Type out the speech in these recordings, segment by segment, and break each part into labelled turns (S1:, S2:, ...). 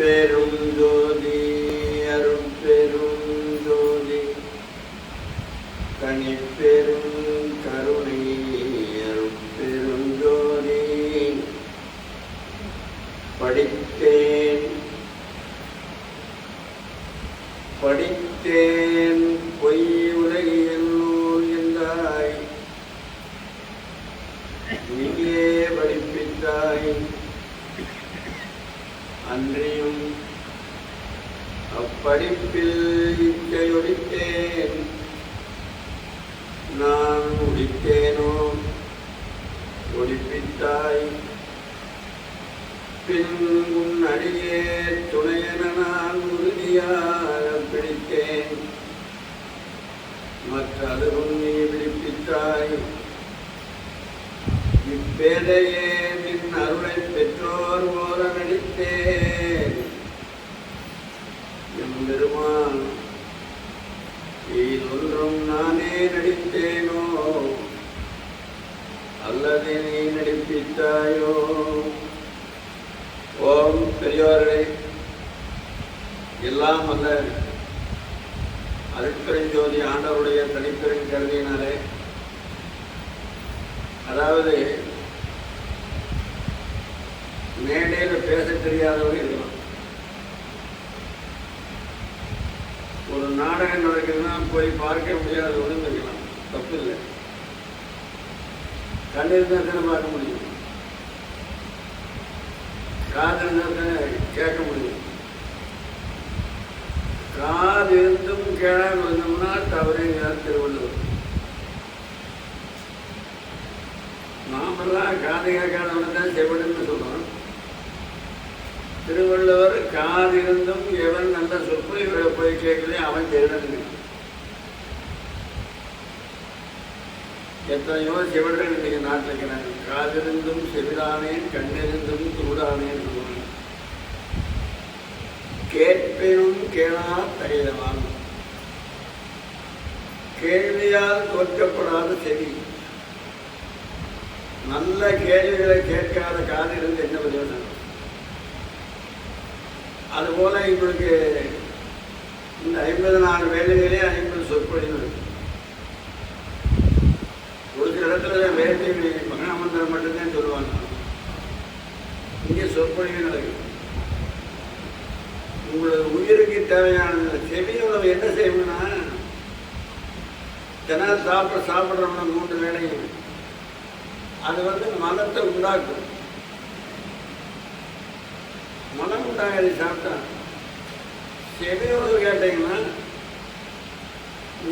S1: பெரும் ஜோதி அருட்பெரும் ஜோதி கணிப்பெரும் மற்றதும் நீ விடுப்பித்தாய் இப்பேதையே நின் அருளை பெற்றோர் போல நடித்தேன் எம்பெருமான் இதொன்றும் நானே நடித்தேனோ? அல்லது நீ நடிப்பித்தாயோ? ஓம் பெரியோர்களே எல்லாம் அல்ல அருட்பெருஞ்சோதி ஆண்டவருடைய தனிப்பெரும் கருதியினாலே அதாவது மேடையில் பேச தெரியாதவங்க இருக்கலாம். ஒரு நாடகம் நடக்குதுன்னா போய் பார்க்க முடியாதவங்களும் இருக்கலாம். தப்பு இல்லை. கண் இருந்தால் தானே பார்க்க முடியும். காது இருந்தால் தானே கேட்க முடியும். காது இருந்தும் வந்தோம்னா தவறுங்கிறார் திருவள்ளுவர். நாமெல்லாம் காது கேட்காதவனை தான் செவிடுன்னு சொல்றோம். திருவள்ளுவர் காது இருந்தும் எவன் நல்ல சொற்பு இவரை போய் கேட்கலே அவன் திருடனுங்க எத்தனையோ செவிடர்கள் இன்றைக்கு நாட்டில் இருக்கிறாங்க காதிருந்தும் செவிடானேன் கண்ணிருந்தும் சூடானேன் சொல்லுவாங்க கேட்பேனும் கேளா தகைதவான். கேள்வியால் தோற்கப்படாத செவி. நல்ல கேள்விகளை கேட்காத காது இருந்து என்ன பிரயோஜனம் அதுபோல இவங்களுக்கு இந்த ஐம்பது நாலு வேலைகளே ஐம்பது சொற்பொழிவு ஒரு சில இடத்துல வேலை மகனமந்திரம் மட்டும்தான் சொல்லுவாங்க. இங்கே சொற்பொழிவு நடக்குது. உங்களோட உயிருக்கு தேவையான செவி என்ன செய்யணும்னா தினம் சாப்பிட சாப்பிட்றவன மூன்று வேலையும் அது வந்து மனத்தை உண்டாக்கும். மனம் உண்டாகி சாப்பிட்டா செவியோடு கேட்டீங்கன்னா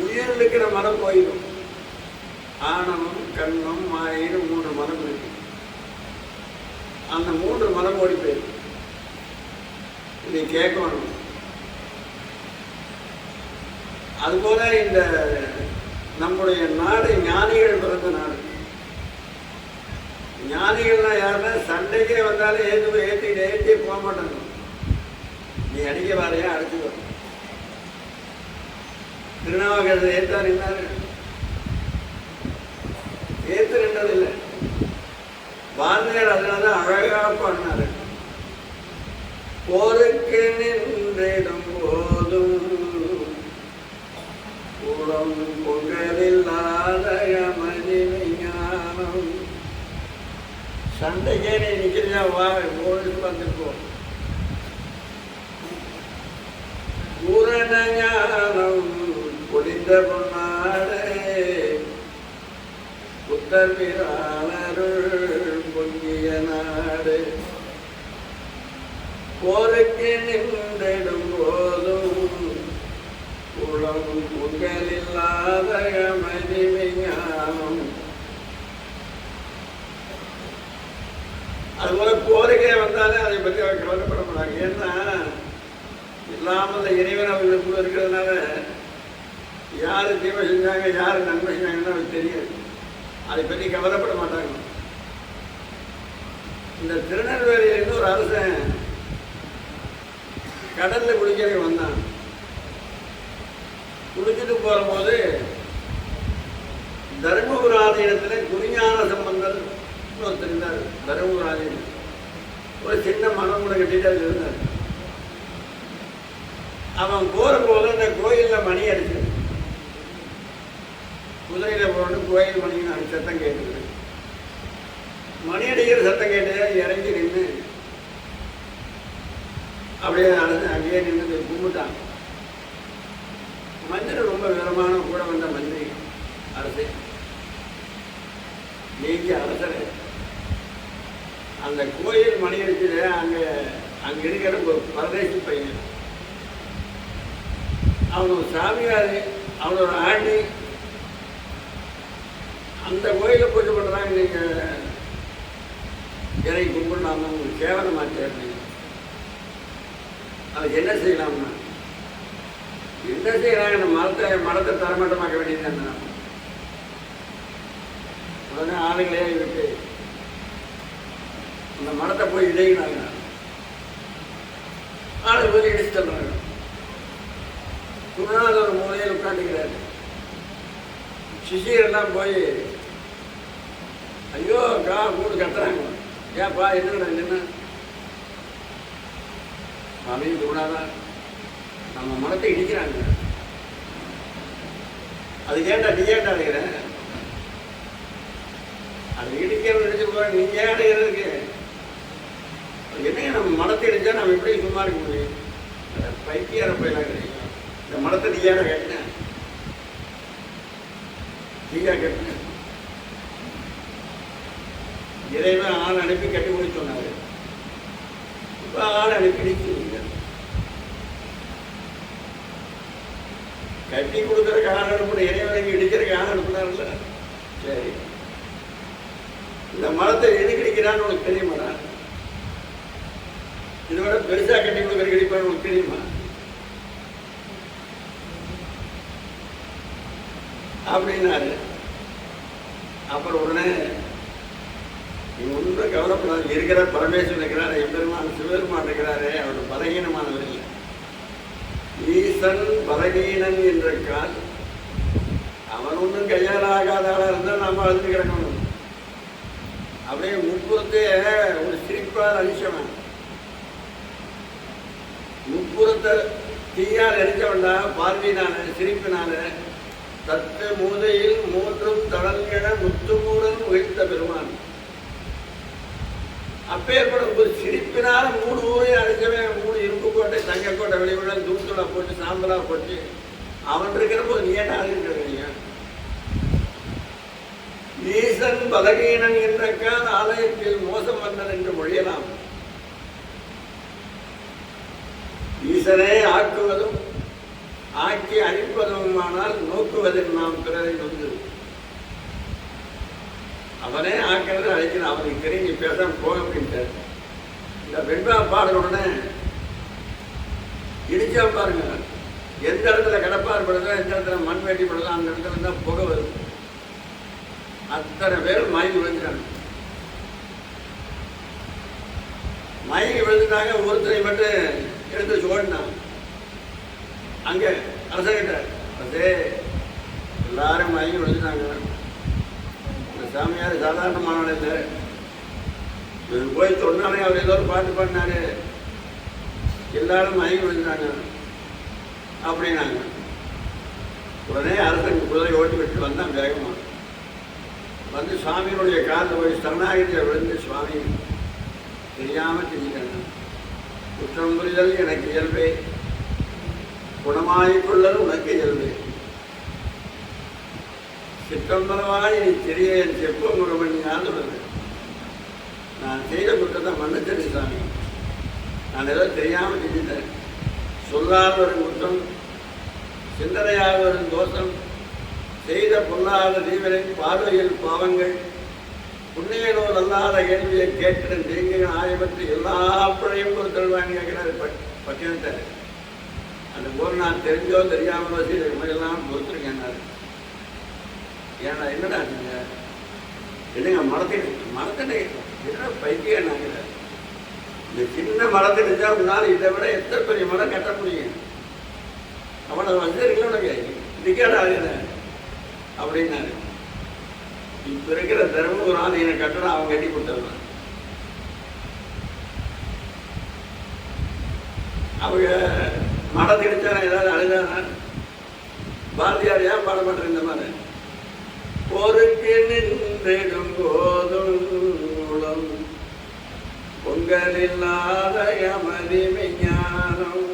S1: உயிர் இருக்கிற மரம் போயிடும். ஆணவம் கண்ணம் மாயின்னு மூன்று மரம் இருக்கு. அந்த மூன்று மரம் ஓடி போயிடும். இதை கேட்கணும். அதுபோல இந்த நம்முடைய நாடு ஞானிகள் பிறந்த நாடு. ஞானிகள்னா யாருன்னா சண்டைக்கே வந்தாலும் ஏற்று போய் ஏற்றிட்டு ஏற்றி போக மாட்டாங்க. நீ அடிக்க வாரையா அடிச்சு வரும் திருநாவுக்கரசர் ஏற்றா நின்றாரு ஏற்று நின்றது இல்லை பாரதியார் அதனால தான் அழகா பண்ணாரு போருக்கு நின்றிடும் போதும் குளம் பொங்கலில்லாத விஞ்ஞானம் சண்டைக்கே நீ நிற்கிறியா வா ஓடி வந்திருக்கோம் பூரண ஞானம் பொழிந்த பொன்னாடே. புத்தர் பிரானருள் பொங்கிய நாடு. போருக்கு நின்றிடும் போதும் குளம் முதலில்லாத மணி அதுபோல கோரிக்கை வந்தாலே அதை பற்றி அவர் கவலைப்பட மாட்டாங்க. ஏன்னா இல்லாமல் இறைவன் அவர்களுக்குள்ள இருக்கிறதுனால யார் தீமை செஞ்சாங்க யார் நன்மை செஞ்சாங்கன்னு அவருக்கு தெரியாது. அதை பற்றி கவலைப்பட மாட்டாங்க. இந்த திருநெல்வேலியிலிருந்து ஒரு அரசன் கடலில் குளிக்கிறதுக்கு வந்தான். குளிச்சுட்டு போகும்போது தருமபுர ஆலயத்தில் குருஞான சம்பந்தன் ஒருத்தர் இருந்தார். தருமபுர ஆலயம் ஒரு சின்ன மனம் கூட கட்டிட்டு அது இருந்தார். அவன் போற போது அந்த கோயிலில் மணி அடிச்சு குதிரையில் போகணும் கோயில் மணின்னு அடி சத்தம் கேட்டுக்கிறேன் மணி அடிக்கிற சத்தம் கேட்டு இறங்கி நின்று அப்படியே நடந்து அங்கேயே நின்று கும்பிட்டான் மந்திரி ரொம்ப விவரமான கூட வந்த மந்திரி அரசு நீங்க அரசர் அந்த கோயில் மணி அடிச்சது அங்க அங்க இருக்கிற ஒரு பரதேசி பையன். அவனோட சாமியார் அவனோட ஆண்டி. அந்த கோயிலை பூஜை பண்ணுறாங்க நீங்கள் இறை கும்பிடலாமா உங்களுக்கு கேவலமாச்சு அப்படின்னு. அது என்ன செய்யலாம்னா என்ன செய்யறாங்க மரத்தை மரத்தை தரமட்டமாக்க வேண்டியது உடனே ஆளுங்களே இருக்கு. அந்த மரத்தை போய் இடையினாங்க. ஆளு போய் இடிச்சு தர்றாங்க குருநாதர் ஒரு மூலையில் உட்காந்துக்கிறாரு சிஷியரெல்லாம் போய் ஐயோ கா கூடு கத்துறாங்க. ஏப்பா என்னடா என்ன? சுவாமி குருநாதா நம்ம மனத்தை இடிக்கிறாங்க. அது கேட்டா நீ ஏன்டா அடைகிறேன் அது இடிக்கிறது இடிச்சு போற நீ ஏன் அடைகிறதுக்கு என்னங்க நம்ம மனத்தை இடிச்சா நம்ம எப்படி சும்மா இருக்க முடியும்? பைத்தியார போயெல்லாம் கிடைக்கும் இந்த மனத்தை நீ ஏன் கேட்டேன்? நீயா கேட்டேன்? இறைவன் ஆள் அனுப்பி கட்டி முடிச்சு சொன்னாரு. இப்ப ஆள் அனுப்பி நிற்கும் கட்டி கொடுக்கறதுக்கு ஆள் அனுப்பணும் இறைவனுக்கு இடிக்கிறதுக்கு ஆள் அனுப்புனார்ல சரி. இந்த மரத்தை எதுக்கு இடிக்கிறான்னு உனக்கு தெரியுமாடா இதோட பெருசாக பெருசா கட்டி கொடுக்கறதுக்கு இடிப்பான்னு உனக்கு தெரியுமா? அப்படின்னாரு. அப்புறம் உடனே நீ ஒன்றும் கவலைப்படாது இருக்கிற பரமேஸ்வரன் இருக்கிறார் எம்பெருமான் சிவபெருமான் இருக்கிறாரு அவர் பலகீனமானவர் ஈசன் பலகீனன் என்ற கால் அவன் ஒன்றும் கையாலாகாத ஆளாக இருந்தால் நம்ம அழுது கிடக்கணும். அப்படியே முற்புறத்தே ஒரு சிரிப்பால் அழிச்சவன். முப்புறத்தை தீயால் அழிச்சவன்டா பார்வையினால சிரிப்பினால தத்து மூதையில் மூன்றும் தடல்கிட முத்துமூடன் உயிர்த்த பெருமான். அப்பேற்பட ஒரு சிரிப்பினால மூணு ஊரையும் அடிச்சவன் மூணு இரும்பு கோட்டை தங்க கோட்டை தூத்துளா போட்டு சாம்பலா போட்டு அவன் இருக்கிற போது நீ என்ன இருக்கிறீங்க ஈசன் பலகீனன் என்றக்கால் ஆலயத்தில் மோசம் வந்தன் என்று மொழியலாம். ஈசனே ஆக்குவதும் ஆக்கி அழிப்பதுமானால் நோக்குவதில் நாம் பிறரை வந்து அவனே ஆக்கிறது அழைக்கிறான். அவனுக்கு தெரிஞ்சு பேசாம போக அப்படின்ட்டார். இந்த வெண்பா பாடல் உடனே. இடிச்சா பாருங்க. எந்த இடத்துல கடப்பார் படுதோ எந்த இடத்துல மண் வெட்டி படுதோ அந்த இடத்துல தான் புகை வருது. அத்தனை பேர் மயங்கி விழுந்துட்டாங்க. மயங்கி விழுந்துட்டாங்க ஒருத்தரை மட்டும் எடுத்து வச்சு ஓடினான். அங்கே அரசங்கிட்ட அதே எல்லாரும் மயங்கி விழுந்துட்டாங்க. சாமியார் சாதாரணமானவன் இல்லை. இவர் போய் சொன்னாலே அவர் ஏதோ ஒரு பாட்டு பாடினாரு. எல்லாரும் மயங்கி விழுந்தாங்க. அப்படின்னாங்க. உடனே அரசன் குதிரை ஓட்டி விட்டு வந்தான் வேகமாக வந்து சுவாமியினுடைய காலில் போய் சரணாகிரியில் விழுந்து சுவாமி தெரியாமல் செஞ்சுட்டாங்க குற்றம் புரிதல் எனக்கு இயல்பே. குணமாயிக்கொள்ளல் உனக்கு இயல்பே. சிற்றம்பரவாய் நீ தெரிய செப்ப மணி ஞாபகம் நான் செய்த குற்றத்தை மன்னிச்சடி சாமி. நான் ஏதோ தெரியாமல் செஞ்சுட்டேன் சொல்லாத ஒரு குற்றம் சிந்தனையாக வரும் தோஷம் செய்த பொல்லாத தீவிரின் பார்வையில் பாவங்கள் புண்ணியனோர் அல்லாத கேள்வியை கேட்டு தீங்குகள் ஆயப்பட்டு எல்லா பிழையும் பொறுத்தல் வாங்கி கேட்கிறாரு பட்டினத்தார் அந்த போர் நான் தெரிஞ்சோ தெரியாமலோ செய்த மாதிரிலாம் பொறுத்துருக்கேன்னாரு ஏன்னா என்னடா நீங்க என்னங்க மரத்தை மரத்தை என்ன பைத்தியம் நாங்கள் இந்த சின்ன மரத்தை இருந்தா உன்னால இதை விட எத்தனை பெரிய மரம் கட்ட முடியும்? அவனை வந்து உனக்கு. இதுக்கேடா ஆகுது அப்படின்னாரு. இப்ப இருக்கிற தர்மபுரம் ஆதீன கட்டணம் அவன் கட்டி கொடுத்துருவான் அவங்க மடத்து கிடைச்சானா ஏதாவது அழுதானா? பாரதியார் ஏன் பாடப்பட்டிருந்த மாதிரி? பொறுக்கி நின்றிடும் போதும் உளம் பொங்கலில்லாத யமதி விஞ்ஞானம்.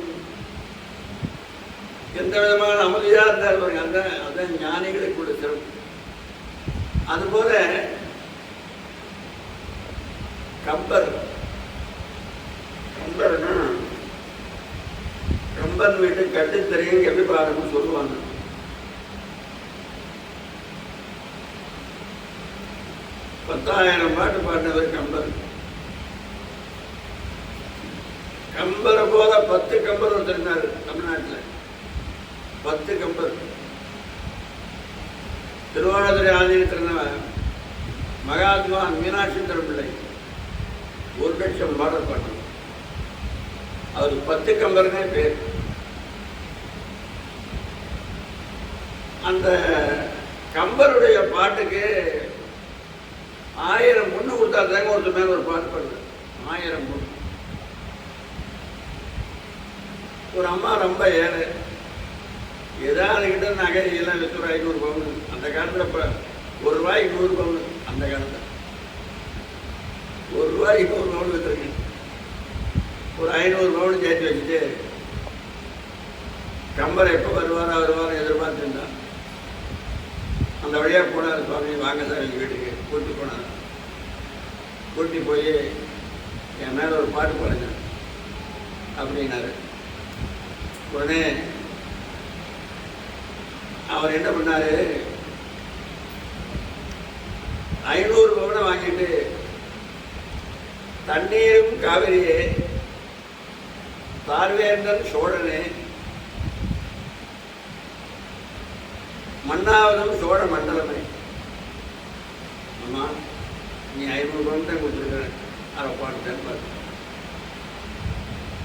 S1: எந்த விதமான அமைதியா இருந்தால் பாருங்க அந்த அதான் ஞானிகளுக்குள்ள சிறப்பு. அதுபோல கம்பர். கம்பர்னா கம்பன் வீட்டு கட்டுத்திரையும் எப்படி பாருன்னு சொல்லுவாங்க. பத்தாயிரம் பாட்டு பாடினவர் கம்பர். கம்பரை போல பத்து கம்பர் ஒருத்தர் தமிழ்நாட்டில். பத்து கம்பர். திருவாரூரை ஆதீனத்தில் இருந்தவன் மகாத்மா மீனாட்சி பிள்ளை. ஒரு லட்சம் பாடல் பாடணும் அவர் பத்து கம்பர்னே பேர். அந்த கம்பருடைய பாட்டுக்கு ஆயிரம் பொண்ணு கொடுத்தா தேங்க ஒருத்தர் மேல ஒரு பாட்டு பாடுங்க. ஆயிரம் பொண்ணு. ஒரு அம்மா ரொம்ப ஏழை. ஏதாவது கிட்ட நகை எல்லாம் வச்சு ஒரு ஐநூறு பவுன். அந்த காலத்தில் இப்போ ஒரு ரூபாய்க்கு நூறு பவுன். அந்த காலத்தில். ஒரு ரூபாய்க்கு நூறு பவுன் வச்சுருக்கேன் ஒரு ஐநூறு பவுன் சேர்த்து வச்சுட்டு கம்பர் எப்போ வருவாரோ வருவாரோ எதிர்பார்த்துருந்தான் அந்த வழியாக போனார் சுவாமி வாங்க சார் எங்கள் வீட்டுக்கு. கூட்டி போனாங்க. கூட்டி போய் என் மேலே ஒரு பாட்டு பாடுங்க அப்படின்னாரு. உடனே அவர் என்ன பண்ணாரு? ஐநூறு பவனை வாங்கிட்டு தண்ணீரும் காவிரியே பார்வேந்தன் சோழனே மன்னாவதும் சோழ மண்டலமே. அம்மா நீ ஐநூறு தான் கொடுத்துருக்க அரை பாட்டு தான் பாடு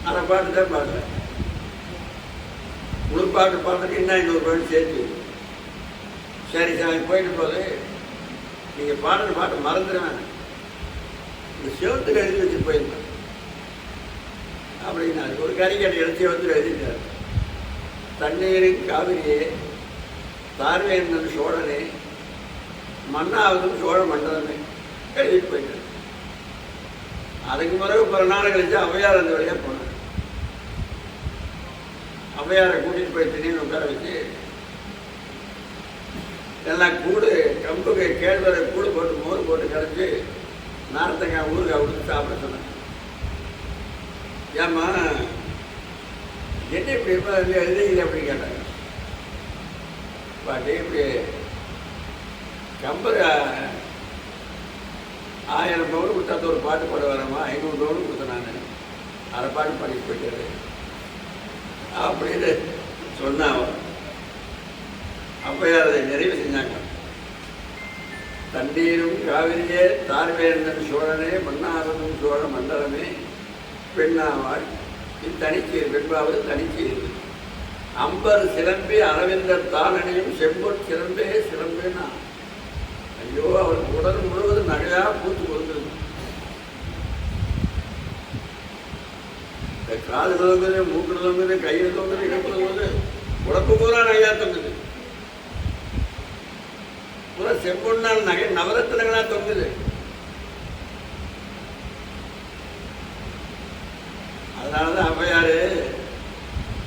S1: அரை பாட்டு தான் பாடுற முழு பாட்டு பாடுறதுக்கு இன்னும் ஐநூறு சேர்த்து சரி சாமி போயிட்டு போது நீங்கள் பாடுற பாட்டு மறந்துடுவேன் இந்த சிவத்துக்கு எழுதி வச்சு போயிருந்தேன் அப்படின்னாரு ஒரு கறிக்கடை எழுதி வந்து எழுதிட்டார் தண்ணீரின் காவிரியே இருந்தது சோழனே மன்னாவதும் சோழ மண்டலமே எழுதிட்டு போயிட்டார். அதுக்கு பிறகு பிற நாள் கழிச்சு ஔவையார் அந்த வழியாக போனார். ஔவையாரை கூட்டிட்டு போய் திடீர்னு உட்கார வச்சு எல்லாம் கூடு கம்புக்கு கேழ்வரை கூடு போட்டு மோர் போட்டு கிடச்சி நார்த்தங்காய் ஊருக்காய் கொடுத்து சாப்பிட சொன்னாங்க ஏம்மா என்ன இப்படி எப்ப அப்படி கேட்டாங்க. பாட்டி இப்படி கம்பர் ஆயிரம் பவுன் கொடுத்தா ஒரு பாட்டு பாட வரமா? ஐநூறு பவுன் கொடுத்தேன் நான். அரை பாட்டு பாடி போயிட்டாரு. அப்படின்னு சொன்னான் அப்போ அதை நிறைவு செஞ்சாங்க. தண்ணீரும் காவிரியே தார்வேந்தன் சோழனே மன்னாரதும் சோழ மண்டலமே. பெண்ணாவாள் இத்தனிச்சீர் பெண்பாவது தனிச்சீர் அம்பர் சிலம்பி அரவிந்தர் தானணியும் செம்பொன் சிலம்பே சிலம்பேனா? ஐயோ அவர் உடல் முழுவதும் நகையா பூத்து கொடுத்துருக்கு இந்த காது தொங்குது மூக்கு தொங்குது கையில் தொங்குது இடுப்பு வந்து உடம்பு பூரா நகையா தொங்குது. பூரா செம்பொன்னால் நகை நவரத்தினங்களா தொங்குது. அதனாலதான் அவ்வையாரு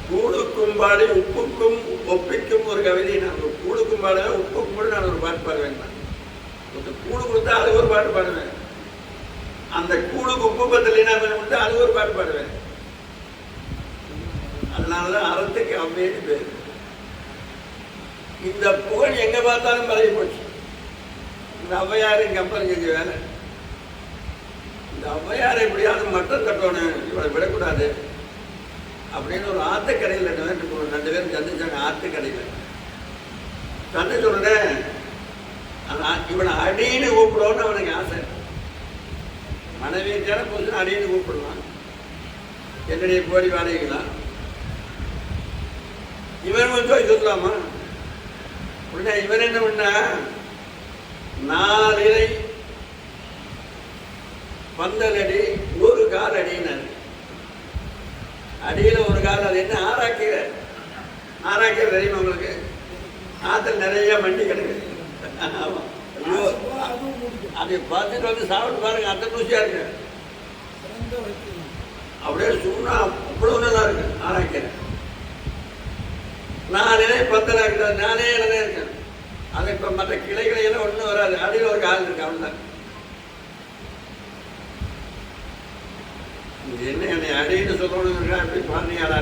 S1: கூடுக்கும் பாடி உப்புக்கும் ஒப்பிக்கும் ஒரு கவிதை. நான் ஒரு கூடுக்கும் பாட உப்புக்கும் கூட நான் ஒரு பாட்டு பாடுவேன். கூடு கொடுத்தா அது ஒரு பாட்டு பாடுவேன். அந்த கூடுக்கு உப்பு பத்தலைன்னா கொடுத்தா அது ஒரு பாட்டு பாடுவேன். அதனாலதான் அறத்துக்கு அவ்வேன்னு பேர். இந்த புகழ் எங்க பார்த்தாலும் பரவி போச்சு. இந்த ஔவையாரு கம்பெனி செஞ்ச வேலை. இந்த ஔவையாரை எப்படியாவது மட்டும் தட்டணும் இவளை விடக்கூடாது. அப்படின்னு ஒரு ஆத்துக்கடையில் ரெண்டு பேரும் ரெண்டு பேரும் சந்திச்சாங்க ஆத்துக்கடையில். சந்திச்ச உடனே ஆனா இவனை அடின்னு கூப்பிடணும்னு அவனுக்கு ஆசை. மனைவி தேட போச்சு அடின்னு கூப்பிடலாம் என்னுடைய போடி வாடகைகளா? இவன் வந்து சொல்லலாமா உடனே இவன் என்ன பண்ணா? நாலு இலை பந்தல் அடி ஒரு கால் அடினாரு. அடியில ஒரு கால் அது என்ன? ஆராக்கீரை ஆராக்கீரை தெரியுமா உங்களுக்கு? ஆற்றுல நிறைய மண்டி கிடக்கு. அதை பார்த்துட்டு வந்து சாப்பிட்டு பாருங்க அந்த ருசியா இருக்கு. அப்படியே சுண்ணா அவ்வளவு நல்லா இருக்கு ஆராய்க்கிறேன் நானே பத்தலா இருக்கிறேன் நானே நல்லா இருக்கேன். அது இப்ப மற்ற கிளைகளை எல்லாம் ஒண்ணும் வராது அடியில் ஒரு கால் இருக்கு அவன்தான் என்ன என்னை அடின்னு சொல்லணுங்க அப்படி பாண்டியாடா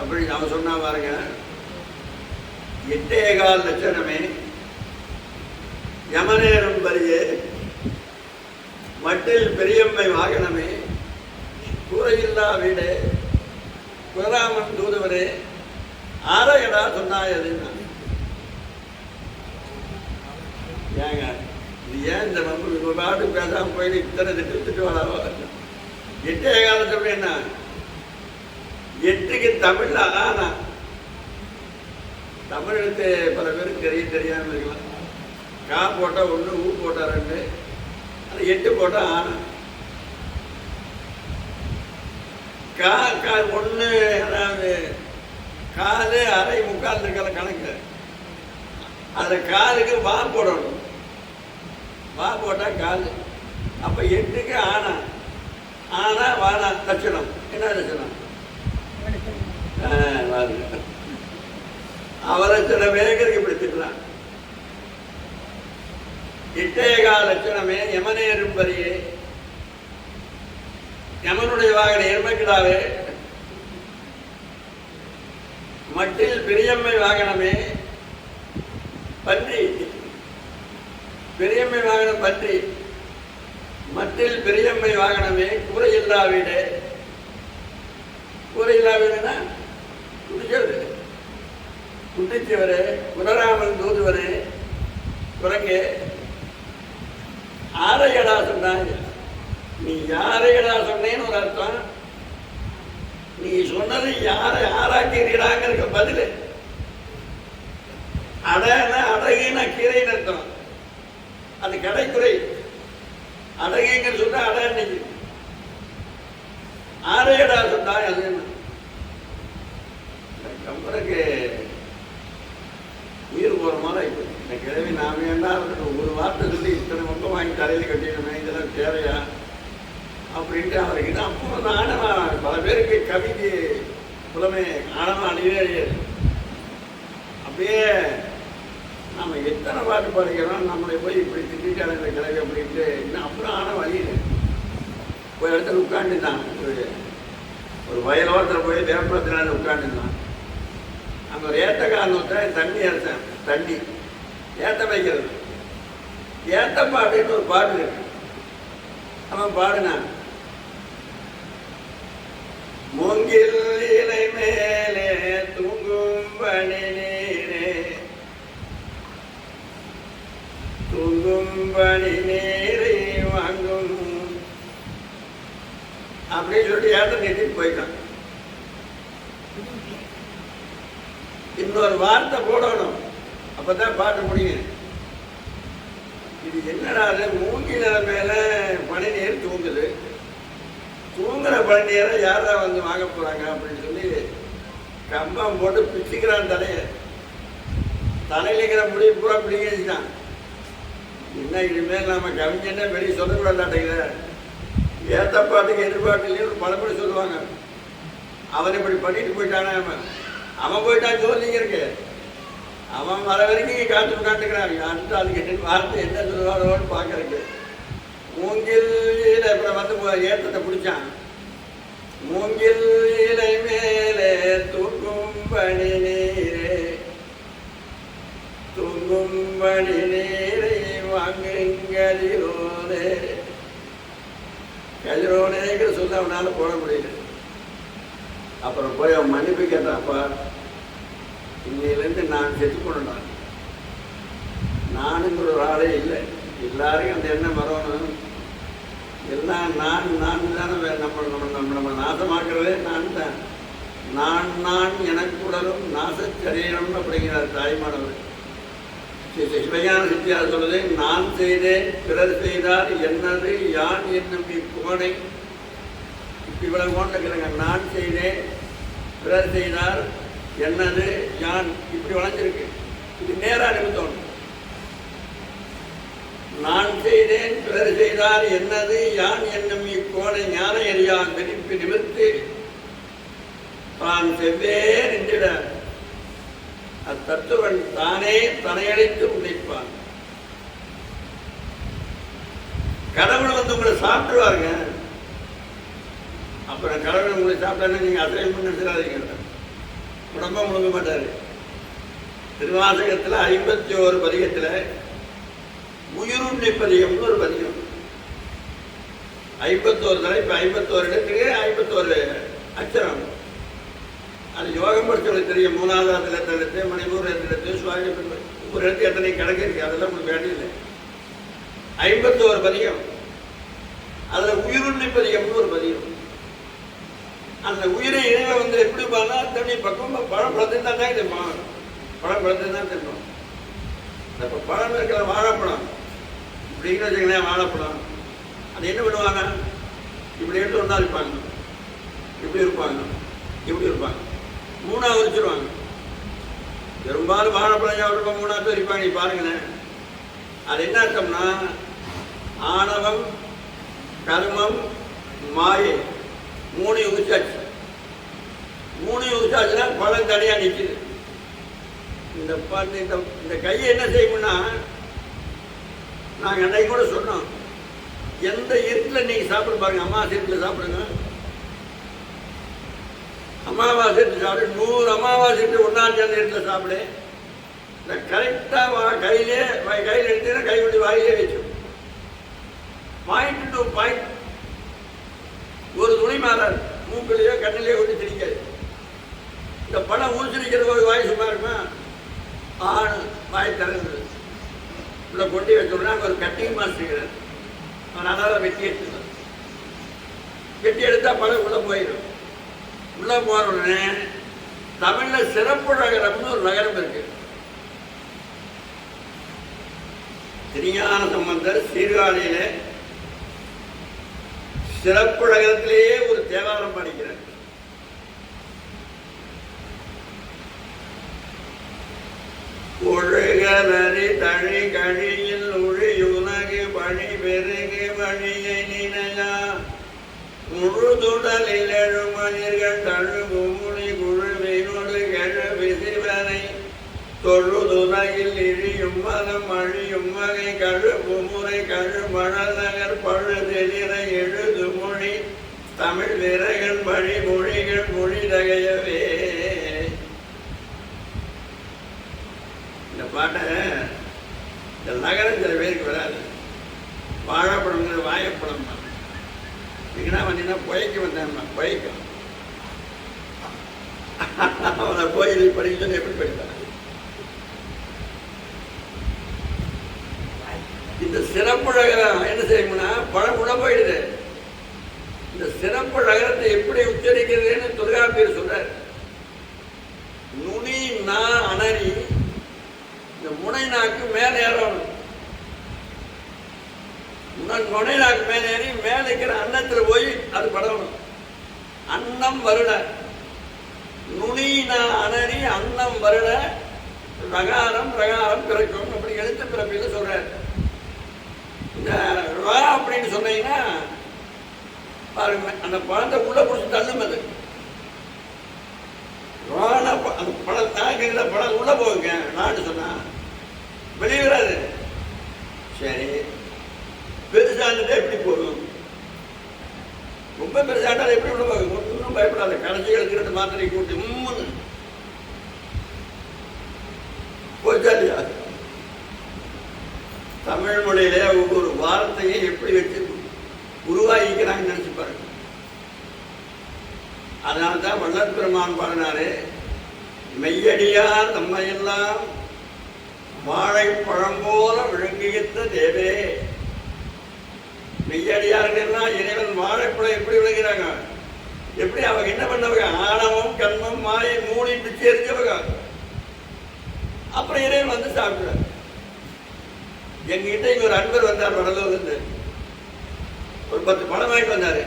S1: அப்படி அவன் சொன்னா பாருங்க. எட்டே கால் லட்சணமே யமநேரம் பரியே மட்டில் பெரியம்மை வாகனமே கூரையில்லா வீடு குலராமன் தூதுவரே ஆரையடா சொன்னாயது ஏங்க இது ஏன் இந்த நம்ம நம்ம பாட்டு பேசாம போய் இத்தனை திட்டு திட்டு வராவோ எட்டே காலத்தில் என்ன? எட்டுக்கு தமிழ்ல ஆனா தமிழ் எழுத்து பல பேருக்கு தெரிய தெரியாமல் இருக்கலாம். கா போட்டா ஒண்ணு ஊ போட்டால் ரெண்டு ஆனால் எட்டு போட்டால் ஆனா கா கா ஒன்று அதாவது காலு அரை முக்கால் இருக்கிற கணக்கு அதில் காலுக்கு வா போடணும். வா போட்டா காலு. அப்போ எட்டுக்கு ஆனா ஆனா வானா தட்சணம். என்ன தட்சணம்? ஆ, பாருங்க. அவரை சில வேகருக்கு இப்படி இட்டேகா லட்சணமே யமனேரும் பரியே யமனுடைய வாகன எருமைக்கிடாவே மட்டில் பெரியம்மை வாகனமே பன்றி. பெரியம்மை வாகனம் பன்றி மட்டில் பெரியம்மை வாகனமே கூரையில்லா வீடு கூரையில்லா வீடுனா முடிஞ்சது. குட்டிச்சவரு குலராமன் தூதுவரே குரங்கு ஆரையடா சொன்னாங்க. நீ யாரையடா சொன்னேன்னு ஒரு அர்த்தம். நீ சொன்னது யாரை ஆராக்கிறீடாங்கிறதுக்கு பதில். அடனா அடகின கீரைன்னு அர்த்தம். அது கடைக்குறை. அடகிங்கன்னு சொன்னா அடன்னைக்கு ஆரையடா சொன்னா அது என்ன? பிறகு கம்பருக்கு போகிற மாதிரி ஆயிப்போச்சு. இந்த கிழவி நாம ஏன்னா ஒரு வார்த்தை சொல்லி இத்தனை மொத்தம் வாங்கி தலையில் கட்டிடணுமே. இதெல்லாம் தேவையா? அப்படின்ட்டு அவருக்கு தான் அப்போ நானமா பல பேருக்கு கவிக்கு புலமே ஆழமா அழியவே அழியாது. அப்படியே நம்ம எத்தனை பாட்டு படிக்கிறோம்? நம்மளை போய் இப்படி திட்டாங்க இந்த கிழவி அப்படின்ட்டு இன்னும் அப்புறம் ஆன வழியில் ஒரு இடத்துல உட்காந்துட்டான் ஒரு ஒரு வயலோரத்தில் போய் வேப்பத்தில் உட்காந்துருந்தான் அந்த ஒரு ஏத்தக்காரன் ஒருத்தன் தண்ணி அரைச்சேன் தண்ணி. ஏத்த வைக்கிறது. ஏத்தப்பா அப்படின்னு ஒரு பாட்டு இருக்கு. அவன் பாடுனான். மூங்கில் இலை மேலே தூங்கும் பணி நீரே. தூங்கும் பணி நீரை வாங்கும். அப்படின்னு சொல்லிட்டு ஏற்ற நிறுத்திட்டு போயிட்டான். இன்னொரு வார்த்தை போடணும். அப்பதான் பாட்டு முடியும் இது என்னடா அது? மூங்கில மேலே பனி தூங்குது. தூங்குற பனி நீரை யாரா வந்து வாங்க போறாங்க அப்படின்னு சொல்லி கம்பம் போட்டு பிச்சுக்கிறான் தலையை. தலையில இருக்கிற முடி பூரா பிடிங்க என்ன இனிமேல் நம்ம கவிஞனே வெளியே சொல்லக்கூடாதுங்கிற ஏத்த பாட்டுக்கு எதிர்பார்க்கலையும் ஒரு பழமொழி சொல்லுவாங்க. அவன் இப்படி பண்ணிட்டு போயிட்டானே அவன். அவன் போயிட்டான் சொல்லிங்க இருக்கு. அவன் வர வரைக்கும் இங்க காத்து உட்காந்துக்கிறான் அடுத்து அதுக்கு என்ன வார்த்தை என்ன சொல்லுவாரோன்னு பார்க்கறக்கு மூங்கில் இலை அப்புறம் வந்து போ- பிடிச்சான். மூங்கில் இலை மேலே தூங்கும் பணி நீரே தூங்கும் பணி நீரை வாங்குங்கதிரோனே கதிரோனேங்கிற சொல்ல அவனால போட முடியல. அப்புறம் போய் அவன் மன்னிப்பு கேட்டான்ப்பா இன்னையிலேருந்து நான் செத்து கொண்டான் நானுங்கிற ஒரு ஆளே இல்லை. எல்லாரையும் அந்த எண்ணம் வரணும். எல்லாம் நான் நான் தானே நம்ம நம்ம நம்ம நம்ம நாசமாக்குறதே. நான் தான். நான் நான் எனக்குடலும் நாசச்சரீரம் அப்படிங்கிறார் தாய்மானவர். ஸ்ரீ ஸ்ரீ சிவஞான சித்தியார் நான் செய்தேன் பிறர் செய்தார் என்னது யான் என்னும் இப்புகனை இவ்வளவு கொண்டிருக்கிறேங்க நான் செய்தேன் பிறர் செய்தார் என்னது? யான் இப்படி வளைஞ்சிருக்கு இது நேரா நிமித்தம். நான் செய்தேன் பிறர் செய்தார். என்னது? யான் என்னும் இக்கோணை ஞான எரியான் விரிப்பு நிமித்து தான் செவ்வே நின்றிட. அத்தத்துவன் தானே தனையழைத்து உழைப்பான் கடவுள் வந்து உங்களை சாப்பிட்டுருவாருங்க. அப்புறம் கடவுள் உங்களை சாப்பிட்டாருன்னா நீங்க அசைவம் நினைச்சிடாதீங்க. உடம்ப முழுங்க மாட்டாரு. திருவாசகத்துல ஐம்பத்தி ஒரு பதிகத்துல உயிருண்டி பதிகம்னு ஒரு பதிகம். ஐம்பத்தோரு தலைப்பு ஐம்பத்தோரு இடத்துக்கு ஐம்பத்தோரு அச்சரம். அது யோகம் படிச்சவங்களுக்கு தெரியும். மூணாவது இடத்துல எடுத்து மணிப்பூர் இடத்துல சுவாமி ஒரு இடத்துல எத்தனை கணக்கு இருக்கு அதெல்லாம் உங்களுக்கு வேண்டியதில்லை ஐம்பத்தோரு பதிகம். அதுல உயிருண்டி பதிகம்னு ஒரு பதிகம். அந்த உயிரை இணைவை வந்து எப்படி பார்த்தா தண்ணி பக்கம் பழம் பழத்தை தான் தான் பழம் பழத்தை தான் தெரியும் இப்போ பழம் இருக்கிற வாழைப்பழம். இப்படின்னு வச்சுங்களேன் வாழைப்பழம். அது என்ன பண்ணுவாங்க? இப்படி எடுத்து ஒன்றா இருப்பாங்க இப்படி இருப்பாங்க இப்படி இருப்பாங்க மூணாவது வச்சுருவாங்க பெரும்பாலும் வாழைப்பழம் சாப்பிட்றப்ப மூணாவது இருப்பாங்க நீ பாருங்களேன். அது என்ன அர்த்தம்னா ஆணவம் கர்மம் மாயை. மூணு உச்சாச்சு மூணு உச்சாச்சுன்னா பழம் தனியாக நிற்கிது இந்த ப- இந்த இந்த கையை என்ன செய்யணும்னா நாங்கள் அன்னைக்கு கூட சொன்னோம். எந்த இருட்டில் நீங்கள் சாப்பிட பாருங்க அமாவாசை இருட்டில் சாப்பிடுங்க. அமாவாசை இருட்டு சாப்பிடு நூறு அமாவாசை இருட்டு ஒன்றாம் தேதி இருட்டில் சாப்பிடு. இந்த கரெக்டாக வா கையிலே கையில் எடுத்தீங்கன்னா கை விட்டு வாயிலே வச்சு பாயிண்ட் டு பாயிண்ட் ஒரு துணி மாறார் மூக்கிலேயோ கண்ணிலேயோ கொண்டு திரிக்காது இந்த பணம் ஊசிரிக்கிற போது வாய் சும்மா இருக்குமா ஆண் வாய் திறந்தது. உள்ள கொண்டு வச்சோம்னா அங்கே ஒரு கட்டிங் மாஸ்டர் அவன் அதாவது வெட்டி எடுத்துக்கலாம் வெட்டி எடுத்தால் பழம் உள்ளே போயிடும். உள்ளே போன உடனே தமிழில் சிறப்பு நகரம்னு ஒரு நகரம் இருக்கு. திருஞான சம்பந்தர் சீர்காழியிலே சிறப்பு நகரத்திலேயே ஒரு தேவாரம் படிக்கிறார். ஒழுகலறி தழி கழியில் ஒழியுலகு பணி பெருகு வழியை நினையா. முழுதுடலில் எழுமணிர்கள் தழுவு முனி குழுவினோடு கெழு விசிவனை தொழுதுலகில் இழியும் மனம் அழியும் வகை கழுப்பு முறை கழுமணல் நகர் பழுதெளிர எழுது தமிழ் விரகன் வழி மொழிகள் மொழி நகையவே இந்த பாட்டை இந்த நகரம் சில பேருக்கு வராது. வாழைப்படம் வாழைப்பழம் இங்கன்னா வந்தீங்கன்னா புயக்க வந்தேன் புயக்கம் அவனை போய் இதை படிக்க சொல்லி எப்படி படித்தான் இந்த சிறப்புழகரம் என்ன செய்யணும்னா பழம் உள்ள போயிடுது. இந்த சிறப்பு நகரத்தை எப்படி உச்சரிக்கிறதுன்னு தொல்காப்பியர் சொல்றார். நுனி நா அணரி இந்த முனை நாக்கு மேலே ஏறணும். முனை நாக்கு மேலே ஏறி மேலே இருக்கிற அன்னத்தில் போய் அது படணும் அன்னம் வருட. நுனி நா அணரி அன்னம் வருட ரகாரம் ரகாரம் பிறக்கும் அப்படி எழுத்து பிறப்பில் சொல்றாரு. இந்த அப்படின்னு சொன்னீங்கன்னா பாருங்க அந்த பழத்தை உள்ள பிடிச்சி தள்ளும் அது. ரான அந்த பழம் தாக்கிற பழம் உள்ள போகுங்க நாட்டு சொன்னா. வெளியே வராது சரி பெருசானது எப்படி போகும் ரொம்ப பெருசாட்டா எப்படி உள்ள போகும் ஒன்றும் பயப்படாத கடைசி எடுத்துக்கிட்டு மாத்திரை கூட்டி உம்முன்னு. போச்சா இல்லையா? தமிழ் மொழியிலே ஒவ்வொரு வார்த்தையை எப்படி வச்சு உருவாக்கிக்கிறாங்கன்னு நினைச்சு பாருங்க. அதனால தான் வள்ளல் பெருமான் பாடினாரு மெய்யடியார் நம்மையெல்லாம் வாழைப்பழம் போல விளங்குகின்ற தேவே. மெய்யடியார்கள்லாம் இறைவன் வாழைப்பழம் எப்படி விழுகிறாங்க எப்படி அவங்க என்ன பண்ணவங்க? ஆணவம் கண்மம் மாயை மூடி பிச்சு எரிஞ்சவங்க. அப்புறம் இறைவன் வந்து சாப்பிடுறாரு. எங்ககிட்ட இங்க ஒரு அன்பர் வந்தார் வடலூர்ல இருந்து. ஒரு பத்து பழம் வாங்கிட்டு வந்தாரு.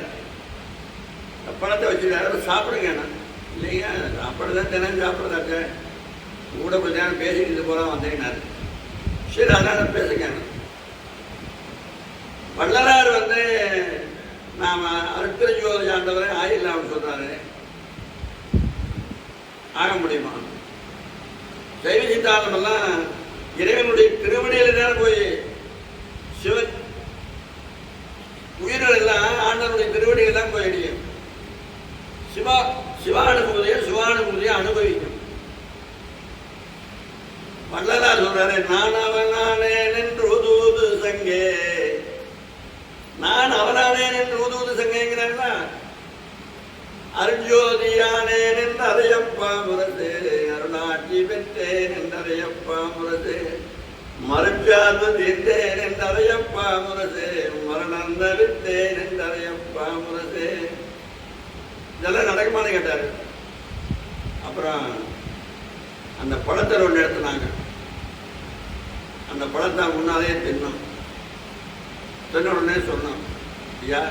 S1: பணத்தை வச்சு சாப்பிடுங்க நான் இல்லைங்க சாப்பாடு தான் தினம் சாப்பிட்றதாக்க கூட கொஞ்ச நேரம் பேசிக்கிட்டு போகலாம் வந்தீங்கன்னாரு சரி அதனால் பேசுங்க வள்ளலார் வந்து நாம் அருத்திர ஜோதி ஆண்டவரை ஆயிடலாம் சொல்கிறாரு ஆக முடியுமா? சைவ சித்தாந்தமெல்லாம் இறைவனுடைய திருவடியில் தான் போய் எல்லாம் ஆண்டவனுடைய திருவடியில் தான் சிவா சிவானுபூதியை சிவானுபூதியை அனுபவிக்கும். வள்ளலா சொல்றாரு நான் அவனானேன் என்று உதூது சங்கே. நான் அவனானேன் என்று உதூது சங்கேங்கிறா அருஜோதியானேன் என்று அதையப்பா முரது அருணாட்சி பெற்றேன் என்று அதையப்பா முரது மறுச்சார்பு தீர்த்தேன் என்று அதையப்பா முரது மரணந்த விட்டேன் என்று அறையப்பா இதெல்லாம் நடக்குமான்னு கேட்டாரு. அப்புறம் அந்த பழத்தை ஒன்று எடுத்துனாங்க. அந்த பழத்தை முன்னாலே தின்னோம் தின்ன உடனே சொன்னோம் ஐயா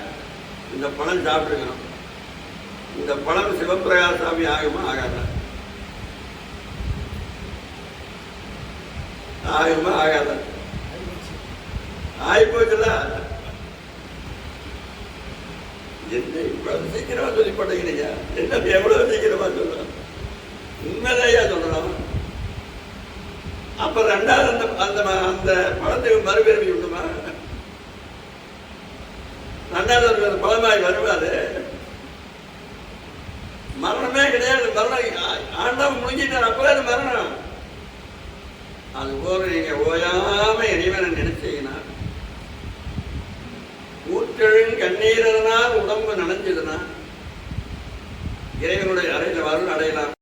S1: இந்த பழம் சாப்பிட்டுக்கணும். இந்த பழம் சிவபிரகாச சாமி ஆகுமா? ஆகாதா? ஆகுமா? ஆகாதா? ஆகிப்போச்சுல என்ன இவ்வளவு சீக்கிரமா சொல்லி போட்டீங்க என்ன எவ்வளவு சீக்கிரமா சொல்லலாம் உண்மைதையா சொல்லலாம் அப்ப ரெண்டாவது அந்த அந்த அந்த பழத்துக்கு மறுபிறவி உண்டுமா ரெண்டாவது அந்த பழமாய் வருவாரு. மரணமே கிடையாது மரணம். ஆண்டவன் முடிஞ்சிட்டார் அப்பதான் மரணம். அது போல நீங்க ஓயாம இறைவனை நினைச்சீங்கன்னா முற்றெழும் கண்ணீரனால் உடம்பு நனைஞ்சதுன்னா இறைவனுடைய அறையில் வரல் அடையலாம்.